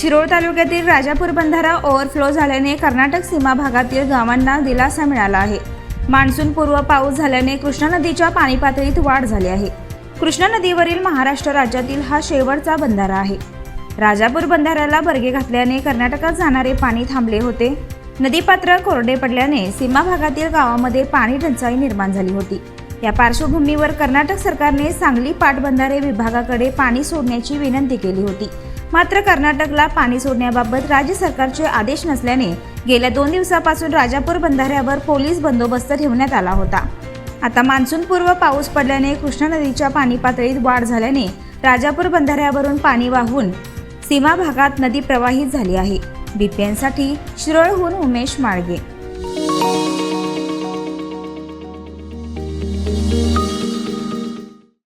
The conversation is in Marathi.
शिरोळ तालुक्यातील राजापूर बंधारा ओव्हरफ्लो झाल्याने कर्नाटक सीमा भागातील गावांना दिलासा मिळाला आहे. मान्सूनपूर्व पाऊस झाल्याने कृष्णा नदीच्या पाणी पातळीत वाढ झाली आहे. कृष्णा नदीवरील महाराष्ट्र राज्यातील हा शेवटचा बंधारा आहे. राजापूर बंधाऱ्याला बर्गे घातल्याने कर्नाटकात जाणारे पाणी थांबले होते. नदीपात्र कोरडे पडल्याने सीमा भागातील गावामध्ये पाणी टंचाई निर्माण झाली होती. या पार्श्वभूमीवर कर्नाटक सरकारने सांगली पाटबंधारे विभागाकडे पाणी सोडण्याची विनंती केली होती. मात्र कर्नाटकला पाणी सोडण्याबाबत राज्य सरकारचे आदेश नसल्याने गेल्या दोन दिवसापासून राजापूर बंधाऱ्यावर पोलीस बंदोबस्त ठेवण्यात आला होता. आता मान्सूनपूर्व पाऊस पडल्याने कृष्णा नदीच्या पाणी पातळीत वाढ झाल्याने राजापूर बंधाऱ्यावरून पाणी वाहून सीमा भागात नदी प्रवाहित झाली आहे. बीपीएनसाठी शिरोळहून उमेश माळगे.